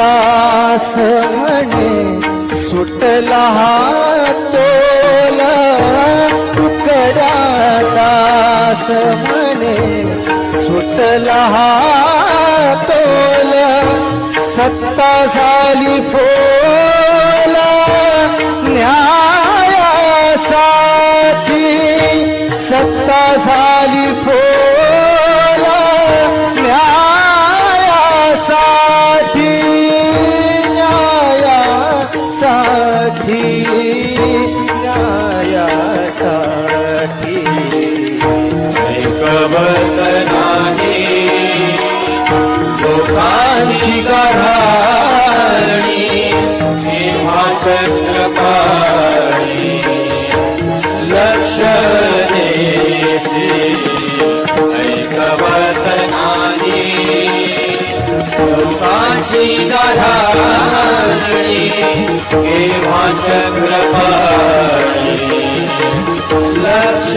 रास म्हणे सुटला तोला. तुकडा दास म्हणे सुटला तोला. सत्ता झाली फोला न्यायासाठी ऐकवत नाही. लोकांची करा लोकांची गऱ्हाणी सिंहाचक्रपाणी लक्ष